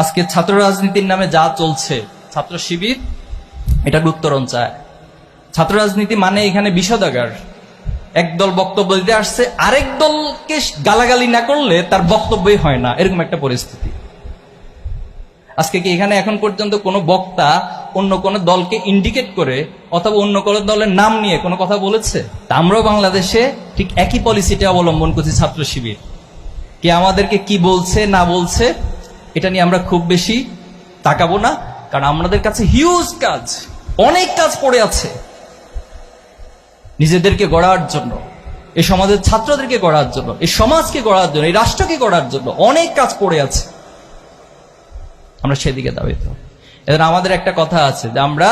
আজকে ছাত্র রাজনীতির নামে যা চলছে, ছাত্র শিবির, এটা উত্তরণ চায়। ছাত্র রাজনীতি মানে এখানে বিষদাগার। একদল বক্তব্য দিতে আসছে, আরেক দলকে গালাগালি না করলে তার বক্তব্যই হয় না, এরকম একটা পরিস্থিতি। আজকে কি এখানে এখন পর্যন্ত কোনো বক্তা অন্য কোনো দলকে ইন্ডিকেট করে অথবা অন্য কোনো দলের নাম নিয়ে কোনো কথা বলেছে? আমরাও বাংলাদেশে ঠিক একই পলিসিটা অবলম্বন করছি ছাত্র শিবির। কে আমাদেরকে কি বলছে, না বলছে এটা নিয়ে আমরা খুব বেশি তাকাবো না, কারণ আমাদের কাছে হিউজ কাজ, অনেক কাজ পড়ে আছে নিজেদেরকে গড়ার জন্য, এই সমাজের ছাত্রদেরকে গড়ার জন্য, এই সমাজকে গড়ার জন্য, এই রাষ্ট্রকে গড়ার জন্য অনেক কাজ পড়ে আছে। আমরা সেদিকে দাবিত। এদের আমাদের একটা কথা আছে যে আমরা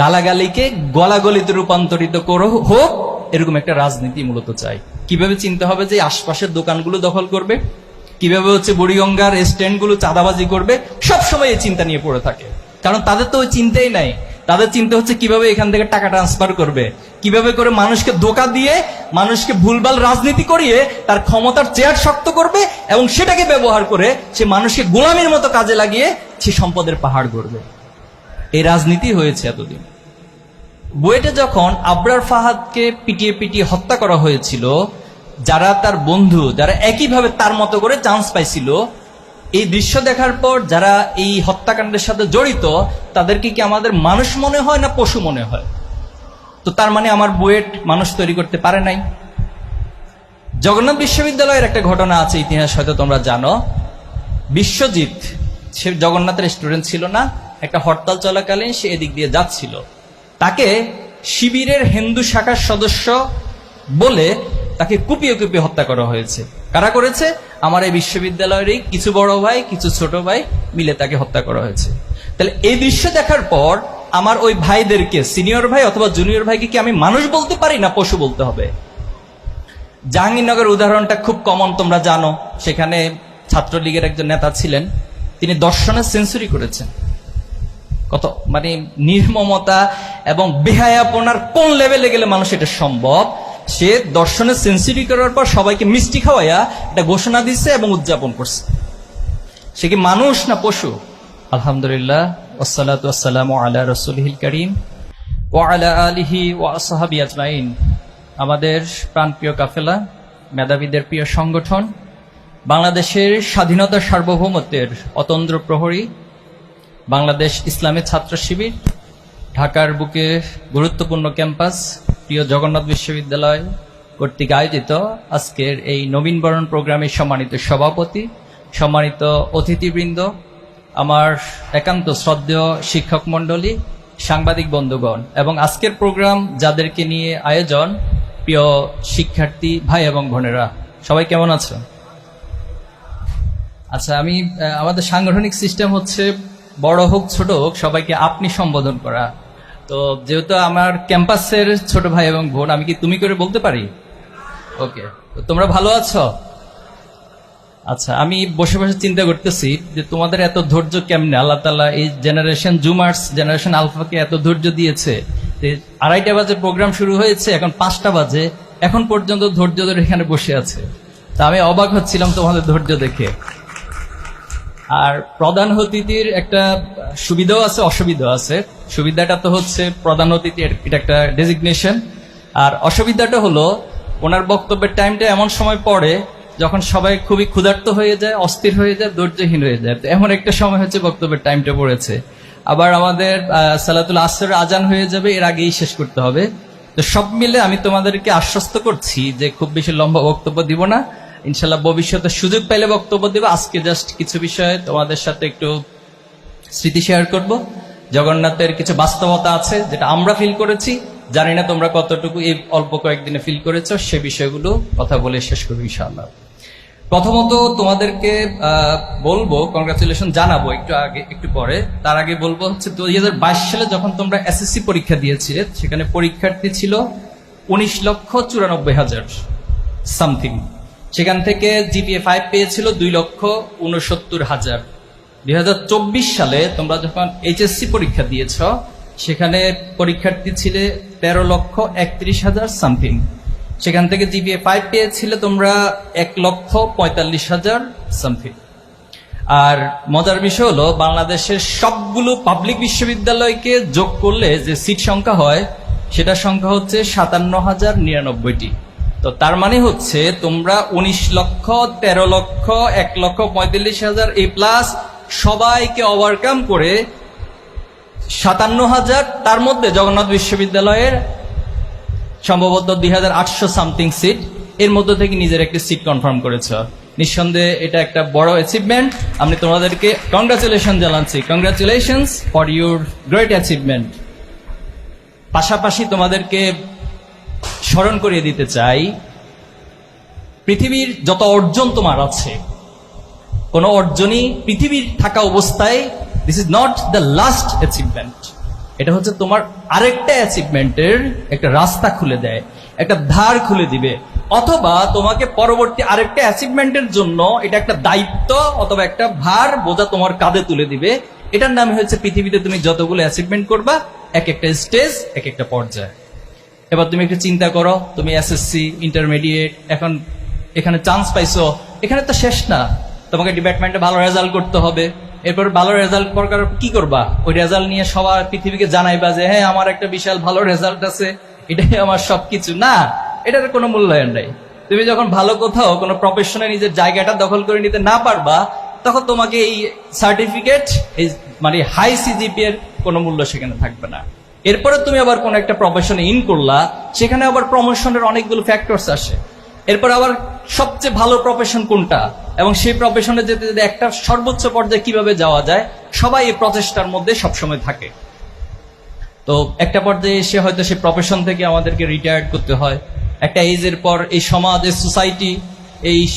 গালাগালিকে গলাগলিতে রূপান্তরিত করো, হোক, এরকম একটা রাজনীতি মূলত চাই। কীভাবে চিনতে হবে যে আশপাশের দোকানগুলো দখল করবে? কীভাবে হচ্ছে বুড়িগঙ্গার স্ট্যান্ডগুলো চাঁদাবাজি করবে সব সময় এই চিন্তা নিয়ে পড়ে থাকে। কারণ তাদের তো ওই চিন্তাই নাই। তাদের চিন্তা হচ্ছে কীভাবে এখান থেকে টাকা ট্রান্সফার করবে, কীভাবে করে মানুষকে ধোকা দিয়ে, মানুষকে ভুলভাল রাজনীতি করিয়ে তার ক্ষমতার চেয়ার শক্ত করবে এবং সেটাকে ব্যবহার করে সে মানুষকে গোলামের মতো কাজে লাগিয়ে সে সম্পদের পাহাড় গড়বে। এই রাজনীতি হয়েছে এতদিন। বুয়েটে যখন আবরার ফাহাদকে পিটিয়ে পিটিয়ে হত্যা করা হয়েছিল যারা তার বন্ধু, যারা একইভাবে তার মতো করে চান্স পাইছিল, এই দৃশ্য দেখার পর যারা এই হত্যাকাণ্ডের সাথে জড়িত, তাদেরকে কি আমাদের মানুষ মনে হয় না পশু মনে হয়? তো তার মানে আমার বুয়েট মানুষ তৈরি করতে পারে নাই। জগন্নাথ বিশ্ববিদ্যালয়ের একটা ঘটনা আছে ইতিহাস, হয়তো তোমরা জানো। বিশ্বজিৎ, সে জগন্নাথের স্টুডেন্ট ছিল না, একটা হরতাল চলাকালীন সে এদিক দিয়ে যাচ্ছিল। তাকে শিবিরের হিন্দু শাখার সদস্য বলে তাকে কুপিয়ে কুপিয়ে হত্যা করা হয়েছে। কারা করেছে? আমার এই বিশ্ববিদ্যালয়েরই কিছু বড় ভাই, কিছু ছোট ভাই মিলে তাকে হত্যা করা হয়েছে। তাহলে এই দৃশ্য দেখার পর আমার ওই ভাইদেরকে, সিনিয়র ভাই অথবা জুনিয়র ভাইকে কি আমি মানুষ বলতে পারি না পশু বলতে হবে? জাহাঙ্গীরনগর উদাহরণটা খুব কমন তোমরা জানো। সেখানে ছাত্রলীগের একজন নেতা ছিলেন। তিনি দর্শনে সেঞ্চুরি করেছেন। কত মানে নির্মমতা এবং বেহায়াপনার কোন লেভেলে গেলে মানুষ এটা সম্ভব? সে দর্শনে সেঞ্চুরি করার পর সবাইকে মিষ্টি খাওয়াইয়া এটা ঘোষণা দিচ্ছে এবং উদযাপন করছে। সে কি মানুষ না পশু? আলহামদুলিল্লাহ ওসালাত আসসালাম আলা রসুলহিল করিম ও আলা আলিহি ও আসহাবি আজমাইন। আমাদের প্রাণপ্রিয় কাফেলা, মেধাবীদের প্রিয় সংগঠন, বাংলাদেশের স্বাধীনতা সার্বভৌমত্বের অতন্দ্র প্রহরী, বাংলাদেশ ইসলামী ছাত্র শিবির, ঢাকার বুকে গুরুত্বপূর্ণ ক্যাম্পাস প্রিয় জগন্নাথ বিশ্ববিদ্যালয় কর্তৃক আয়োজিত আজকের এই নবীনবরণ প্রোগ্রামের সম্মানিত সভাপতি, সম্মানিত অতিথিবৃন্দ, আমার একান্ত শ্রদ্ধেয় শিক্ষক মণ্ডলী, সাংবাদিক বন্ধুগণ এবং আজকের প্রোগ্রাম যাদেরকে নিয়ে আয়োজন প্রিয় শিক্ষার্থী ভাই এবং বোনেরা। সবাই কেমন আছো? আচ্ছা আমি আমাদের সাংগঠনিক সিস্টেম হচ্ছে বড় হোক, ছোট হোক, সবাইকে আপনি সম্বোধন করা তো যেহেতু আমার ক্যাম্পাসের ছোট ভাই এবং বোন, আমি কি তুমি করে বলতে পারি? ওকে তোমরা ভালো আছো? আচ্ছা আমি বসে বসে চিন্তা করতেছি যে তোমাদের এত ধৈর্য কেমনে? আল্লাহ তালা এই জেনারেশন জুমার্স জেনারেশন আলফাকে এত ধৈর্য দিয়েছে। আড়াইটা বাজে প্রোগ্রাম শুরু হয়েছে, এখন পাঁচটা বাজে, এখন পর্যন্ত ধৈর্য ধরে এখানে বসে আছে। তা আমি অবাক হচ্ছিলাম তোমাদের ধৈর্য দেখে। আর প্রধান অতিথির একটা সুবিধাও আছে, অসুবিধাও আছে। সুবিধাটা তো হচ্ছে প্রধান অতিথি, এটা একটা ডেজিগনেশন আর অসুবিধাটা হলো, ওনার বক্তব্যের টাইমটা এমন সময় পড়ে যখন সবাই খুবই ক্ষুধার্ত হয়ে যায়, অস্থির হয়ে যায়, ধৈর্যহীন হয়ে যায়। এমন একটা সময় হচ্ছে বক্তব্যের টাইমটা পড়েছে। আবার আমাদের সালাতুল আসর আজান হয়ে যাবে, এর আগেই শেষ করতে হবে। তো সব মিলে আমি তোমাদেরকে আশ্বস্ত করছি যে খুব বেশি লম্বা বক্তব্য দিব না। ইনশাল্লাহ ভবিষ্যতে সুযোগ পেলে বক্তব্য দেবো। আজকে জাস্ট কিছু বিষয়ে তোমাদের সাথে একটু স্মৃতি শেয়ার করব। জগন্নাথের কিছু বাস্তবতা আছে যেটা আমরা ফিল করেছি। জানি না তোমরা কতটুকু এই অল্প কয়েকদিনে ফিল করেছ, সে বিষয়গুলো কথা বলে শেষ করব ইনশাআল্লাহ। প্রথমত তোমাদেরকে বলব কংগ্রাচুলেশন জানাব একটু আগে, একটু পরে। তার আগে বলব হচ্ছে দুই হাজার বাইশ সালে যখন তোমরা এসএসসি পরীক্ষা দিয়েছিলে, সেখানে পরীক্ষার্থী ছিল উনিশ লক্ষ চুরানব্বই হাজার সামথিং সেখান থেকে জিপিএ ফাইভ পেয়েছিল দুই লক্ষ উনসত্তর হাজার। দুই সালে তোমরা যখন এইচএসসি পরীক্ষা দিয়েছ, সেখানে পরীক্ষার্থী ছিলে তেরো লক্ষ একত্রিশ হাজার সামথিং সেখান থেকে জিপিএ ফাইভ পেয়েছিলে তোমরা এক লক্ষ পঁয়তাল্লিশ হাজার সামথিং আর মজার বিষয় হলো, বাংলাদেশের সবগুলো পাবলিক বিশ্ববিদ্যালয়কে যোগ করলে যে সিট সংখ্যা হয়, সেটার সংখ্যা হচ্ছে সাতান্ন হাজার নিরানব্বইটি। তো তার মানে হচ্ছে তোমরা উনিশ লক্ষ, তেরো লক্ষ, এক লক্ষ পঁয়তাল্লিশ হাজার এ প্লাস সবাইকে ওভারকাম করে সাতান্ন হাজার, তার মধ্যে জগন্নাথ বিশ্ববিদ্যালয়ের সম্ভবত দুই হাজার আটশো সামথিং সিট এর মধ্যে থেকে নিজের একটি সিট কনফার্ম করেছ। নিঃসন্দেহে এটা একটা বড় অ্যাচিভমেন্ট আমি তোমাদেরকে কংগ্রাচুলেশন জানাচ্ছি। Congratulation for your great achievement পাশাপাশি তোমাদেরকে স্মরণ করিয়ে দিতে চাই, পৃথিবীর যত অর্জন তোমার আছে, কোন অর্জনই পৃথিবীর থাকা অবস্থায় this is not the last achievement এটা হচ্ছে তোমার আরেকটা অ্যাচিভমেন্টের একটা রাস্তা খুলে দেয়, একটা ধার খুলে দিবে। অথবা তোমাকে পরবর্তী আরেকটা অ্যাচিভমেন্টের জন্য এটা একটা দায়িত্ব অথবা একটা ভার বোঝা তোমার কাঁধে তুলে দিবে। এটার নাম হচ্ছে পৃথিবীতে তুমি যতগুলো অ্যাচিভমেন্ট করবা, এক একটা স্টেজ এক একটা পর্যায়ে। এবার তুমি একটু চিন্তা করো, তুমি এসএসসি ইন্টারমিডিয়েট এখন এখানে চান্স পাইছো। এখানে তো শেষ না। তোমাকে ডিপার্টমেন্টে ভালো রেজাল্ট করতে হবে। এরপর ভালো রেজাল্ট করার কি করবা? ওই রেজাল্ট নিয়ে সবার পৃথিবীকে জানাইবা যে হ্যাঁ আমার একটা বিশাল ভালো রেজাল্ট আছে। এটাই আমার সবকিছু। না, এটার কোনো মূল্যায়ন নাই। তুমি যখন ভালো কোথাও, কোনো প্রফেশনে নিজের জায়গাটা দখল করে নিতে না পারবা, তখন তোমাকে এই সার্টিফিকেট এই মানে হাই সিজিপি এর কোনো মূল্য সেখানে থাকবে না। এরপরে তুমি আবার কোন একটা প্রফেশনে ইন করলা, সেখানে আবার প্রমোশনের অনেকগুলো ফ্যাক্টরস আসে। এরপর আবার সবচেয়ে ভালো প্রফেশন কোনটা? এবং সেই প্রফেশনে যেতে যেতে একটা সর্বোচ্চ পর্যায়ে কীভাবে যাওয়া যায়? সবাই এই প্রচেষ্টার মধ্যে সবসময় থাকে। তো একটা পর্যায়ে এসে হয়তো সেই প্রফেশন থেকে আমাদেরকে রিটায়ার্ড করতে হয়। একটা এজের পর এই সমাজ, এই সোসাইটি এই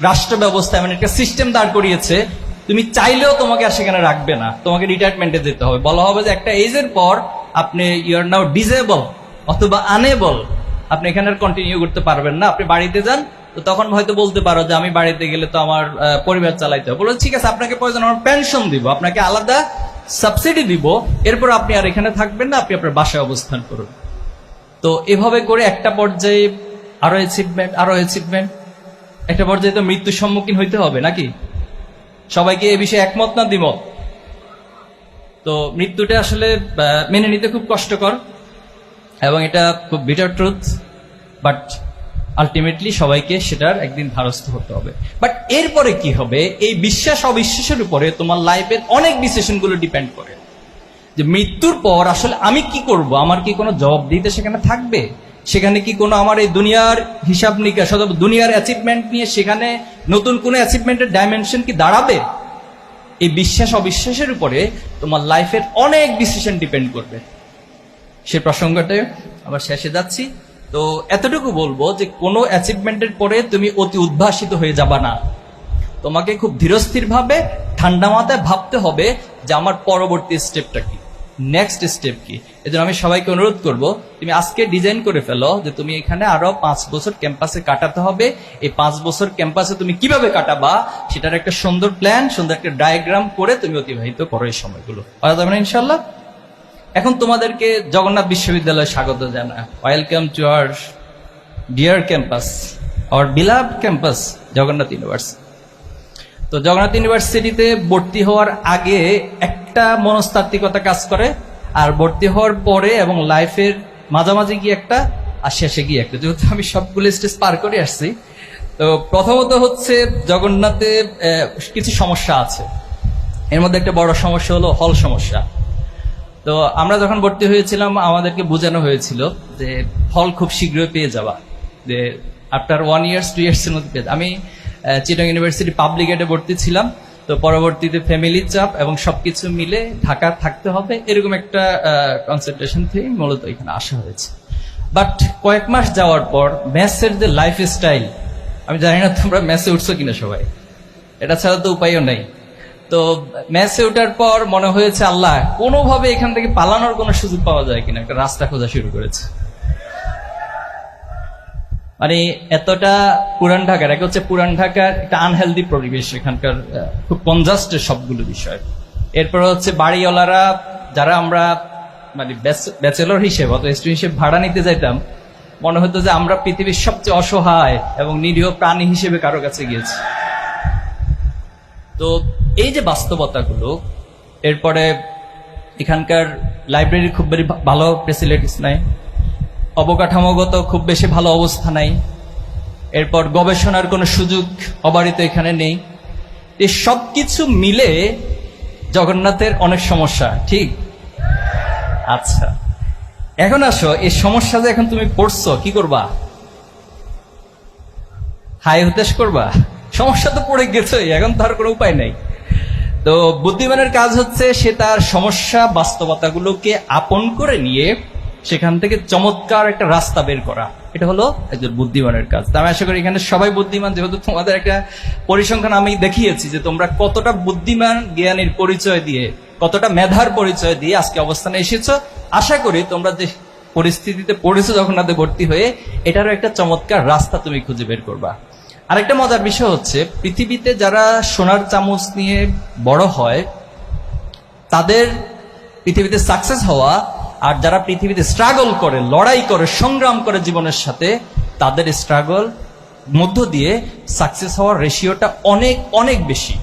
রাষ্ট্র ব্যবস্থা এমন একটা সিস্টেম দাঁড় করিয়েছে। তুমি চাইলেও তোমাকে আর সেখানে রাখবে না। তোমাকে রিটায়ারমেন্টে যেতে হবে। বলা হবে যে একটা এজের পর আপনি ইউ আর নাও ডিজেবল অথবা আনেবল আপনি এখানে কন্টিনিউ করতে পারবেন না। আপনি বাড়িতে যান, তো তখন হয়তো বলতে পারো যে আমি বাড়িতে গেলে তো আমার পরিবার চালাইতে হবে। বলে ঠিক আছে, আপনাকে প্রয়োজন আমার পেনশন দিব, আপনাকে আলাদা সাবসিডি দিব। এরপর আপনি আর এখানে থাকবেন না, আপনি আপনার বাসায় অবস্থান করুন। তো এভাবে করে একটা পর্যায়ে আরও অ্যাচিভমেন্ট আরও অ্যাচিভমেন্ট একটা পর্যায়ে তো মৃত্যুর সম্মুখীন হইতে হবে নাকি? সবাইকে এ বিষয়ে একমত না দ্বিমত? তো মৃত্যুটা আসলে মেনে নিতে খুব কষ্টকর এবং এটা খুব বিটার ট্রুথ বাট আলটিমেটলি সবাইকে সেটার একদিন ধারস্থ হতে হবে। বাট এরপরে কি হবে? এই বিশ্বাস অবিশ্বাসের উপরে তোমার লাইফের অনেক ডিসিশনগুলো ডিপেন্ড করে। যে মৃত্যুর পর আসলে আমি কি করব? আমার কি কোনো জবাব দিতে সেখানে থাকবে? সেখানে কি কোনো আমার এই দুনিয়ার হিসাব নিকাশ অথবা দুনিয়ার অ্যাচিভমেন্ট নিয়ে সেখানে নতুন কোনো অ্যাচিভমেন্টের ডাইমেনশন কি দাঁড়াবে? এই বিশ্বাস অবিশ্বাসের উপরে তোমার লাইফের অনেক ডিসিশন ডিপেন্ড করবে। সে প্রসঙ্গটা আবার শেষে যাচ্ছি। তো এতটুকু বলব যে কোনো অ্যাচিভমেন্টের পরে তুমি অতি উদ্ভাসিত হয়ে যাবা না। তোমাকে খুব ধীরস্থির ভাবে ঠান্ডা মাথায় ভাবতে হবে যে আমার পরবর্তী স্টেপটা কি। নেক্সট স্টেপ কি? এজন্য আমি সবাইকে অনুরোধ করব, তুমি আজকে ডিজাইন করে ফেলো যে তুমি এখানে আরও পাঁচ বছর ক্যাম্পাসে কাটাতে হবে। এই পাঁচ বছর ক্যাম্পাসে তুমি কীভাবে কাটাবা, সেটার একটা সুন্দর প্ল্যান সুন্দর একটা ডায়াগ্রাম করে তুমি অতিবাহিত করো এই সময়গুলো। পারা যাবে না ইনশাল্লাহ এখন তোমাদেরকে জগন্নাথ বিশ্ববিদ্যালয়ে স্বাগত জানা welcome to our dear campus our beloved campus Jagannath university তো জগন্নাথ ইউনিভার্সিটিতে ভর্তি হওয়ার আগে একটা মনস্তাত্ত্বিকতা কাজ করে, আর ভর্তি হওয়ার পরে এবং লাইফের মাঝামাঝি গিয়ে একটা, আর শেষে গিয়ে একটা। যেহেতু আমি সবগুলো স্টেজ পার করে আসছি, তো প্রথমত হচ্ছে জগন্নাথে কিছু সমস্যা আছে। এর মধ্যে একটা বড় সমস্যা হলো হল সমস্যা। তো আমরা যখন ভর্তি হয়েছিলাম, আমাদেরকে বোঝানো হয়েছিল যে হল খুব শীঘ্রই পেয়ে যাবা যে after one years two years এর মধ্যে আমি চিটং ইউনিভার্সিটি পাবলিক এডে ভর্তি ছিলাম। তো পরবর্তীতে ফ্যামিলির চাপ এবং সবকিছু মিলে ঢাকা থাকতে হবে এরকম একটা কনসেন্ট্রেশন থেকে মূলত এখানে আসা হয়েছে। বাট কয়েক মাস যাওয়ার পর ম্যাথসের যে লাইফ স্টাইল আমি জানি না তোমরা ম্যাথসে উঠছো কিনা সবাই। এটা ছাড়া তো উপায়ও নেই। তো ম্যাচে ওঠার পর মনে হয়েছে, আল্লাহ, কোনোভাবে এখান থেকে পালানোর কোনো সুযোগ পাওয়া যায় কিনা? একটা রাস্তা খোঁজা শুরু করেছে। মানে এতটা পুরান ঢাকার, এক হচ্ছে পুরান ঢাকার একটা আনহেলদি পরিবেশ এখানকার খুব কনজাস্টের সবগুলো বিষয়। এরপর হচ্ছে বাড়িওয়ালারা, যারা আমরা মানে ব্যাচেলর হিসেবে অত স্টুডেন্ট হিসেবে ভাড়া নিতে যাইতাম, মনে হতো যে আমরা পৃথিবীর সবচেয়ে অসহায় এবং নিরীহ প্রাণী হিসেবে কারও কাছে গিয়েছি। তো এই যে বাস্তবতাগুলো, এরপরে এখানকার লাইব্রেরি খুব ভালো ফেসিলিটিস নাই। অবকাঠামোগত খুব বেশি ভালো অবস্থা নাই। এরপর গবেষণার কোনো সুযোগ অবারিত এখানে নেই। এই সব কিছু মিলে জগন্নাথের অনেক সমস্যা, ঠিক? আচ্ছা। এখন আসো এই সমস্যা যে এখন তুমি পড়ছো, কি করবা? হাই হতাশ করবা? সমস্যা তো পড়ে গেছোই, এখন তার কোনো উপায় নেই। তো বুদ্ধিমানের কাজ হচ্ছে সে তার সমস্যা বাস্তবতাগুলোকে আপন করে নিয়ে সেখান থেকে চমৎকার একটা রাস্তা বের করা। এটা হলো একজন বুদ্ধিমানের কাজ। আমি আশা করি এখানে সবাই বুদ্ধিমান, যেহেতু তোমাদের একটা পরিসংখ্যান আমি দেখিয়েছি যে তোমরা কতটা বুদ্ধিমান জ্ঞানের পরিচয় দিয়ে, কতটা মেধার পরিচয় দিয়ে আজকে অবস্থানে এসেছ। আশা করি তোমরা যে পরিস্থিতিতে পড়েছো যখন তাদের ভর্তি হয়ে, এটারও একটা চমৎকার রাস্তা তুমি খুঁজে বের করবা। আরেকটা মজার বিষয় হচ্ছে, পৃথিবীতে যারা সোনার চামচ নিয়ে বড় হয়, তাদের পৃথিবীতে সাকসেস হওয়া আর যারা পৃথিবীতে স্ট্রাগল করে, লড়াই করে, সংগ্রাম করে জীবনের সাথে, তাদের স্ট্রাগল মধ্য দিয়ে সাকসেস হওয়ার রেশিওটা অনেক অনেক বেশি।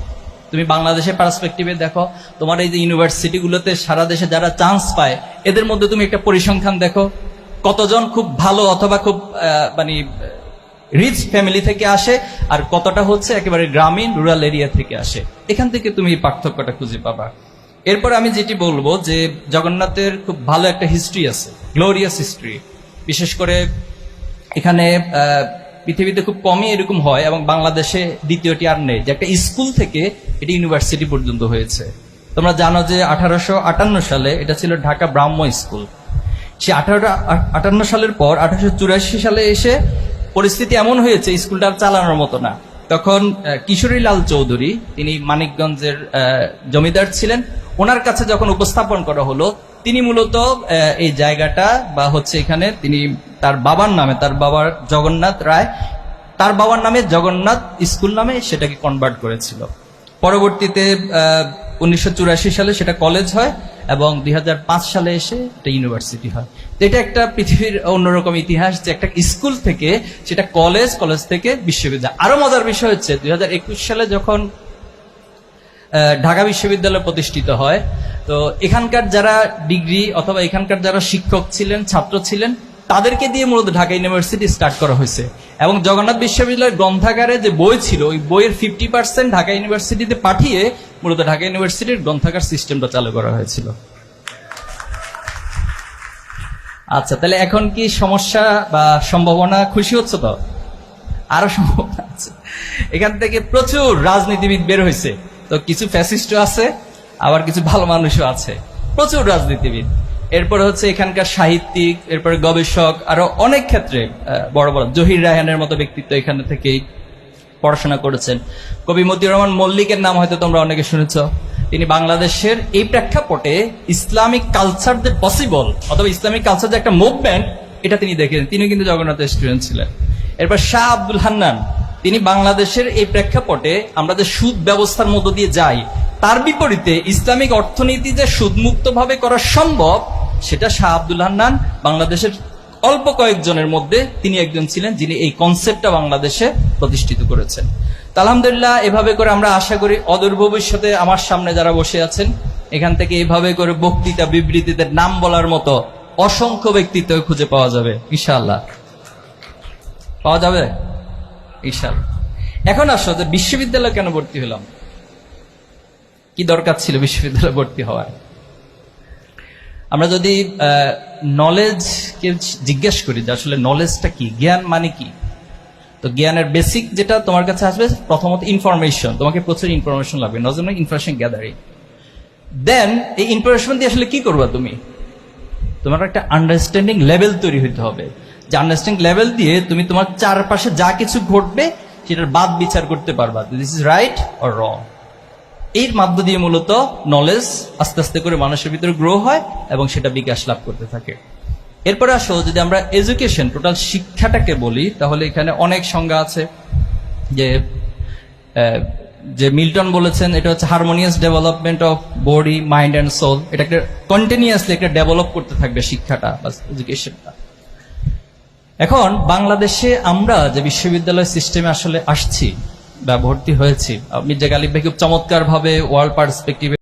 তুমি বাংলাদেশের পার্সপেক্টিভে দেখো, তোমার এই যে ইউনিভার্সিটিগুলোতে সারা দেশে যারা চান্স পায়, এদের মধ্যে তুমি একটা পরিসংখ্যান দেখো। কতজন খুব ভালো অথবা খুব মানে রিচ ফ্যামিলি থেকে আসে, আর কতটা হচ্ছে একেবারে গ্রামীণ রুরাল এরিয়া থেকে আসে। এখান থেকে তুমি এই পার্থক্যটা খুঁজে পাবা। এরপর আমি যেটি বলব যে জগন্নাথের খুব ভালো একটা হিস্ট্রি আছে গ্লোরিয়াস হিস্ট্রি বিশেষ করে এখানে পৃথিবীতে খুব কমই এরকম হয় এবং বাংলাদেশে দ্বিতীয়টি আর নেই। যে একটা স্কুল থেকে এটি ইউনিভার্সিটি পর্যন্ত হয়েছে। তোমরা জানো যে আঠারোশো আটান্ন সালে এটা ছিল ঢাকা ব্রাহ্ম স্কুল। সে আঠারো আটান্ন সালের পর আঠারোশো চুরাশি সালে এসে পরিস্থিতি এমন হয়েছে, স্কুলটা চালানোর মতো না। তখন কিশোরীলাল চৌধুরী, তিনি মানিকগঞ্জের জমিদার ছিলেন। ওনার কাছে যখন উপস্থাপন করা হলো, তিনি মূলত এই জায়গাটা বা হচ্ছে এখানে তিনি তার বাবার নামে, তার বাবার জগন্নাথ রায়, তার বাবার নামে জগন্নাথ স্কুল নামে সেটাকে কনভার্ট করেছিল। পরবর্তীতে উনিশশো চুরাশি সালে সেটা কলেজ হয় এবং দুই হাজার পাঁচ সালে এসে এটা ইউনিভার্সিটি হয়। তো এটা একটা পৃথিবীর অন্যরকম ইতিহাস যে একটা স্কুল থেকে সেটা কলেজ কলেজ থেকে বিশ্ববিদ্যালয়। আরও মজার বিষয় হচ্ছে, দুই হাজার একুশ সালে যখন ঢাকা বিশ্ববিদ্যালয় প্রতিষ্ঠিত হয়। তো এখানকার যারা ডিগ্রি অথবা এখানকার যারা শিক্ষক ছিলেন, ছাত্র ছিলেন, তাদেরকে দিয়ে মূলত ঢাকা ইউনিভার্সিটি স্টার্ট করা হয়েছে। এবং জগন্নাথ বিশ্ববিদ্যালয়ের গ্রন্থাগারে যে বই ছিল, ওই বইয়ের ফিফটি পার্সেন্ট ঢাকা ইউনিভার্সিটিতে পাঠিয়ে মূলত ঢাকা ইউনিভার্সিটির গ্রন্থাগার সিস্টেমটা চালু করা হয়েছিল। আচ্ছা তাহলে এখন কি সমস্যা বা সম্ভাবনা খুশি হচ্ছে তো? আরও সম্ভাবনা আছে। এখান থেকে প্রচুর রাজনীতিবিদ বের হয়েছে। তো কিছু ফ্যাসিস্টও আছে, আবার কিছু ভালো মানুষও আছে। প্রচুর রাজনীতিবিদ। এরপরে হচ্ছে এখানকার সাহিত্যিক, এরপরে গবেষক, আরও অনেক ক্ষেত্রে বড় বড়। জহির রায়হানের মতো ব্যক্তিত্ব এখানে থেকেই পড়াশোনা করেছেন। কবি মতিউর রহমান মল্লিকের নাম হয়তো তোমরা অনেকে শুনেছ। তিনি বাংলাদেশের এই প্রেক্ষাপটে ইসলামিক কালচার যে পসিবল অথবা ইসলামিক কালচার যে একটা মুভমেন্ট এটা তিনি দেখেন তিনি কিন্তু জগন্নাথের স্টুডেন্ট ছিলেন। এরপর শাহ আব্দুল হান্নান তিনি বাংলাদেশের এই প্রেক্ষাপটে আমরা যে সুদ ব্যবস্থার মধ্য দিয়ে যাই, তার বিপরীতে ইসলামিক অর্থনীতি যে সুদমুক্ত ভাবে করা সম্ভব, সেটা শাহ আব্দুল হান্নান বাংলাদেশের অল্প কয়েকজনের মধ্যে তিনি একজন ছিলেন যিনি এই কনসেপ্টটা বাংলাদেশে প্রতিষ্ঠিত করেছেন। আলহামদুলিল্লাহ, এভাবে করে আমরা আশা করি অদূর ভবিষ্যতে আমার সামনে যারা বসে আছেন, এখান থেকে এভাবে করে বক্তৃতা বিবৃতিতে নাম বলার মতো অসংখ্য ব্যক্তিত্ব খুঁজে পাওয়া যাবে, ইনশাআল্লাহ। পাওয়া যাবে? ইনশাআল্লাহ। এখন আসো যে বিশ্ববিদ্যালয় কেন ভর্তি হলাম? কি দরকার ছিল বিশ্ববিদ্যালয়ে ভর্তি হওয়ার? আমরা যদি নলেজকে জিজ্ঞেস করি যে আসলে নলেজটা কি, জ্ঞান মানে কি? তো জ্ঞানের বেসিক যেটা তোমার কাছে আসবে, প্রথমত ইনফরমেশন তোমাকে প্রচুর ইনফরমেশন লাগবে নজর ইনফরমেশন গ্যাদারিং দেন এই ইনফরমেশন দিয়ে আসলে কি করবা তুমি? তোমার একটা আন্ডারস্ট্যান্ডিং লেভেল তৈরি হইতে হবে। যে আন্ডারস্ট্যান্ডিং লেভেল দিয়ে তুমি তোমার চারপাশে যা কিছু ঘটবে, সেটার বাদ বিচার করতে পারবা। This is right or wrong এর মাধ্য দিয়ে মূলত নলেজ আস্তে আস্তে করে মানুষের ভিতরে গ্রো হয় এবং সেটা বিকাশ লাভ করতে থাকে। এরপরে আসো, যদি আমরা এডুকেশন টোটাল শিক্ষাটাকে বলি, তাহলে এখানে অনেক সংজ্ঞা আছে। যে যে মিল্টন বলেছেন, এটা হচ্ছে harmonious development of body mind and soul এটাকে কন্টিনিউয়াসলি একটা ডেভেলপ করতে থাকবে শিক্ষাটা বা এডুকেশনটা এখন বাংলাদেশে আমরা যে বিশ্ববিদ্যালয় সিস্টেমে আসলে আসছি বা ভর্তি হয়েছি মির্জা গালিব ভাই খুব চমৎকার ভাবে ওয়ার্ল্ড পার্সপেক্টিভে